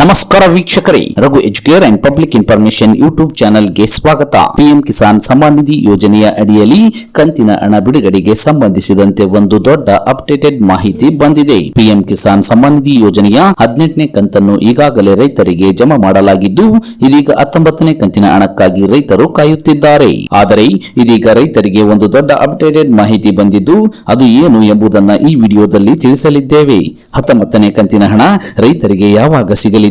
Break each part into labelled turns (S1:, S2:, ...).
S1: ನಮಸ್ಕಾರ ವೀಕ್ಷಕರೇ, Raghu educare and public information YouTube ಚಾನೆಲ್ಗೆ ಸ್ವಾಗತ. ಪಿಎಂ ಕಿಸಾನ್ ಸಮ್ಮಾನ್ ನಿಧಿ ಯೋಜನೆಯ ಅಡಿಯಲ್ಲಿ ಕಂತಿನ ಹಣ ಬಿಡುಗಡೆಗೆ ಸಂಬಂಧಿಸಿದಂತೆ ಒಂದು ದೊಡ್ಡ ಅಪ್ಡೇಟೆಡ್ ಮಾಹಿತಿ ಬಂದಿದೆ. ಪಿಎಂ ಕಿಸಾನ್ ಸಮ್ಮಾನ್ ನಿಧಿ ಯೋಜನೆಯ ಹದಿನೆಂಟನೇ ಕಂತನ್ನು ಈಗಾಗಲೇ ರೈತರಿಗೆ ಜಮಾ ಮಾಡಲಾಗಿದ್ದು, ಇದೀಗ ಹತ್ತೊಂಬತ್ತನೇ ಕಂತಿನ ಹಣಕ್ಕಾಗಿ ರೈತರು ಕಾಯುತ್ತಿದ್ದಾರೆ. ಆದರೆ, ಇದೀಗ ರೈತರಿಗೆ ಒಂದು ದೊಡ್ಡ ಅಪ್ಡೇಟೆಡ್ ಮಾಹಿತಿ ಬಂದಿದ್ದು, ಅದು ಏನು ಎಂಬುದನ್ನ ಈ ವಿಡಿಯೋದಲ್ಲಿ ತಿಳಿಸಲಿದ್ದೇವೆ. ಹತ್ತೊಂಬತ್ತನೇ ಕಂತಿನ ಹಣ ರೈತರಿಗೆ ಯಾವಾಗ ಸಿಗಲಿದೆ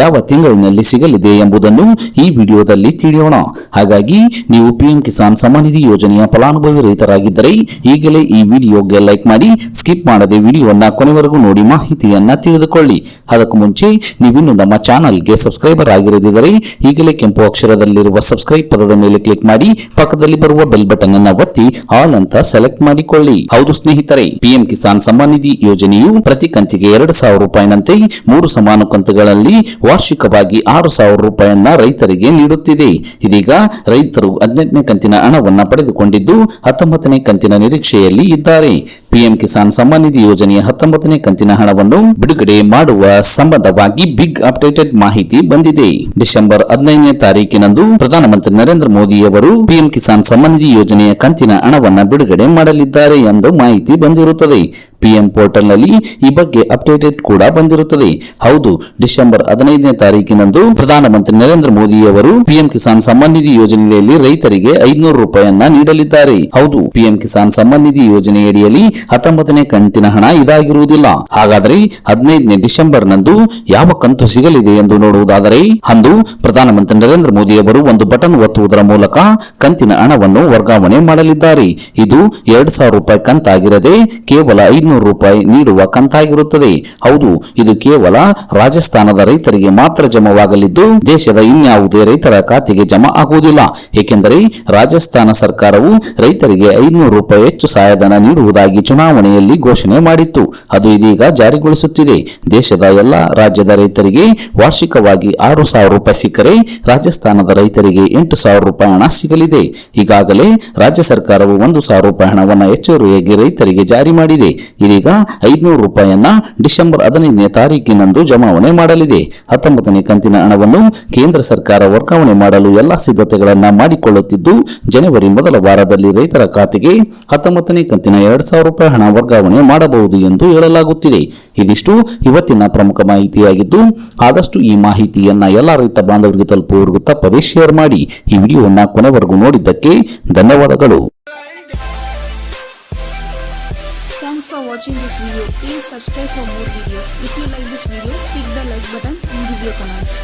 S1: ಯಾವ ತಿಂಗಳಿನಲ್ಲಿ ಸಿಗಲಿದೆ ಎಂಬುದನ್ನು ಈ ವಿಡಿಯೋದಲ್ಲಿ ತಿಳಿಯೋಣ. ಹಾಗಾಗಿ, ನೀವು ಪಿಎಂ ಕಿಸಾನ್ ಸಮ್ಮಾನ್ ನಿಧಿ ಯೋಜನೆಯ ಫಲಾನುಭವಿ ರೈತರಾಗಿದ್ದರೆ, ಈಗಲೇ ಈ ವಿಡಿಯೋಗೆ ಲೈಕ್ ಮಾಡಿ, ಸ್ಕಿಪ್ ಮಾಡದೆ ವಿಡಿಯೋನ ಕೊನೆವರೆಗೂ ನೋಡಿ ಮಾಹಿತಿಯನ್ನ ತಿಳಿದುಕೊಳ್ಳಿ. ಅದಕ್ಕೂ ಮುಂಚೆ, ನೀವಿನ್ನು ನಮ್ಮ ಚಾನಲ್ಗೆ ಸಬ್ಸ್ಕ್ರೈಬರ್ ಆಗಿರದಿದ್ದರೆ, ಈಗಲೇ ಕೆಂಪು ಅಕ್ಷರದಲ್ಲಿರುವ ಸಬ್ಸ್ಕ್ರೈಬ್ ಪದದ ಮೇಲೆ ಕ್ಲಿಕ್ ಮಾಡಿ, ಪಕ್ಕದಲ್ಲಿ ಬರುವ ಬೆಲ್ ಬಟನ್ ಅನ್ನ ಒತ್ತಿ, ಆಲ್ ಅಂತ ಸೆಲೆಕ್ಟ್ ಮಾಡಿಕೊಳ್ಳಿ. ಹೌದು ಸ್ನೇಹಿತರೆ ಪಿಎಂ ಕಿಸಾನ್ ಸಮ್ಮಾನ್ ನಿಧಿ ಯೋಜನೆಯು ಪ್ರತಿ ಕಂತಿಗೆ ಎರಡು ಸಾವಿರ ರೂಪಾಯಿನಂತೆ ಮೂರು ಸಮಾನ ಕಂತುಗಳಲ್ಲಿ ವಾರ್ಷಿಕವಾಗಿ ಆರು ಸಾವಿರ ರೂಪಾಯಿಯನ್ನ ರೈತರಿಗೆ ನೀಡುತ್ತಿದೆ. ಇದೀಗ ರೈತರು ಹದಿನೆಂಟನೇ ಕಂತಿನ ಹಣವನ್ನು ಪಡೆದುಕೊಂಡಿದ್ದು ಹತ್ತೊಂಬತ್ತನೇ ಕಂತಿನ ನಿರೀಕ್ಷೆಯಲ್ಲಿ ಇದ್ದಾರೆ. ಪಿಎಂ ಕಿಸಾನ್ ಸಮ್ಮಾನ್ ನಿಧಿ ಯೋಜನೆಯ ಹತ್ತೊಂಬತ್ತನೇ ಕಂತಿನ ಹಣವನ್ನು ಬಿಡುಗಡೆ ಮಾಡುವ ಸಂಬಂಧವಾಗಿ ಬಿಗ್ ಅಪ್ಡೇಟೆಡ್ ಮಾಹಿತಿ ಬಂದಿದೆ. ಡಿಸೆಂಬರ್ ಹದಿನೈದನೇ ತಾರೀಕಿನಂದು ಪ್ರಧಾನಮಂತ್ರಿ ನರೇಂದ್ರ ಮೋದಿ ಅವರು ಪಿಎಂ ಕಿಸಾನ್ ಸಮ್ಮಾನ್ ನಿಧಿ ಯೋಜನೆಯ ಕಂತಿನ ಹಣವನ್ನು ಬಿಡುಗಡೆ ಮಾಡಲಿದ್ದಾರೆ ಎಂದು ಮಾಹಿತಿ ಬಂದಿರುತ್ತದೆ. ಪಿಎಂ ಪೋರ್ಟಲ್ನಲ್ಲಿ ಈ ಬಗ್ಗೆ ಅಪ್ಡೇಟೆಡ್ ಕೂಡ ಬಂದಿರುತ್ತದೆ. ಹೌದು, ಡಿಸೆಂಬರ್ ಹದಿನೈದನೇ ತಾರೀಕಿನಂದು ಪ್ರಧಾನಮಂತ್ರಿ ನರೇಂದ್ರ ಮೋದಿ ಅವರು ಪಿಎಂ ಕಿಸಾನ್ ಸಮ್ಮಾನ್ ನಿಧಿ ಯೋಜನೆಯಲ್ಲಿ ರೈತರಿಗೆ ಐದುನೂರು ರೂಪಾಯಿಯನ್ನ ನೀಡಲಿದ್ದಾರೆ. ಹೌದು, ಪಿಎಂ ಕಿಸಾನ್ ಸಮ್ಮಾನ್ ನಿಧಿ ಯೋಜನೆಯಡಿಯಲ್ಲಿ ಹತ್ತೊಂಬತ್ತನೇ ಕಂತಿನ ಹಣ ಇದಾಗಿರುವುದಿಲ್ಲ. ಹಾಗಾದರೆ ಹದಿನೈದನೇ ಡಿಸೆಂಬರ್ನಂದು ಯಾವ ಕಂತು ಸಿಗಲಿದೆ ಎಂದು ನೋಡುವುದಾದರೆ, ಅಂದು ಪ್ರಧಾನಮಂತ್ರಿ ನರೇಂದ್ರ ಮೋದಿಯವರು ಒಂದು ಬಟನ್ ಒತ್ತುವುದರ ಮೂಲಕ ಕಂತಿನ ಹಣವನ್ನು ವರ್ಗಾವಣೆ ಮಾಡಲಿದ್ದಾರೆ. ಇದು ಎರಡು ಸಾವಿರ ರೂಪಾಯಿ ಕಂತಾಗಿರದೆ ಕೇವಲ ಐದುನೂರು ರೂಪಾಯಿ ನೀಡುವ ಕಂತಾಗಿರುತ್ತದೆ. ಹೌದು, ಇದು ಕೇವಲ ರಾಜಸ್ಥಾನದ ರೈತರಿಗೆ ಮಾತ್ರ ಜಮವಾಗಲಿದ್ದು, ದೇಶದ ಇನ್ಯಾವುದೇ ರೈತರ ಖಾತೆಗೆ ಜಮಾ ಆಗುವುದಿಲ್ಲ. ಏಕೆಂದರೆ ರಾಜಸ್ಥಾನ ಸರ್ಕಾರವು ರೈತರಿಗೆ ಐದುನೂರು ರೂಪಾಯಿ ಹೆಚ್ಚು ಸಹಾಯಧನ ನೀಡುವುದಾಗಿ ಚುನಾವಣೆಯಲ್ಲಿ ಘೋಷಣೆ ಮಾಡಿತ್ತು. ಅದು ಇದೀಗ ಜಾರಿಗೊಳಿಸುತ್ತಿದೆ. ದೇಶದ ಎಲ್ಲ ರಾಜ್ಯದ ರೈತರಿಗೆ ವಾರ್ಷಿಕವಾಗಿ ಆರು ಸಾವಿರ ರೂಪಾಯಿ ಸಿಕ್ಕರೆ ರಾಜಸ್ಥಾನದ ರೈತರಿಗೆ ಎಂಟು ಸಾವಿರ ರೂಪಾಯಿ ಹಣ ಸಿಗಲಿದೆ. ಈಗಾಗಲೇ ರಾಜ್ಯ ಸರ್ಕಾರವು ಒಂದು ಸಾವಿರ ರೂಪಾಯಿ ಹಣವನ್ನು ಹೆಚ್ಚುವರಿಯಾಗಿ ರೈತರಿಗೆ ಜಾರಿ ಮಾಡಿದೆ. ಇದೀಗ ಐದುನೂರು ರೂಪಾಯಿಯನ್ನ ಡಿಸೆಂಬರ್ ಹದಿನೈದನೇ ತಾರೀಕಿನಂದು ಜಮಾವಣೆ ಮಾಡಲಿದೆ. ಹತ್ತೊಂಬತ್ತನೇ ಕಂತಿನ ಹಣವನ್ನು ಕೇಂದ್ರ ಸರ್ಕಾರ ವರ್ಗಾವಣೆ ಮಾಡಲು ಎಲ್ಲ ಸಿದ್ಧತೆಗಳನ್ನು ಮಾಡಿಕೊಳ್ಳುತ್ತಿದ್ದು, ಜನವರಿ ಮೊದಲ ವಾರದಲ್ಲಿ ರೈತರ ಖಾತೆಗೆ ಹತ್ತೊಂಬತ್ತನೇ ಕಂತಿನ ಎರಡ್ ಸಾವಿರ ರೂಪಾಯಿ ಹಣ ವರ್ಗಾವಣೆ ಮಾಡಬಹುದು ಎಂದು ಹೇಳಲಾಗುತ್ತಿದೆ ಇದಿಷ್ಟು ಇವತ್ತಿನ ಪ್ರಮುಖ ಮಾಹಿತಿಯಾಗಿದ್ದು ಆದಷ್ಟು ಈ ಮಾಹಿತಿಯನ್ನ ಎಲ್ಲ ರೈತ ಬಾಂಧವರಿಗೆ ತಲುಪುವವರೆಗೂ ತಪ್ಪದೇ ಶೇರ್ ಮಾಡಿ ಈ ವಿಡಿಯೋವನ್ನು ಕೊನೆವರೆಗೂ ನೋಡಿದ್ದಕ್ಕೆ ಧನ್ಯವಾದಗಳು
S2: Thanks for watching this video. Please subscribe for more videos. If you like this video, click the like buttons and give your comments.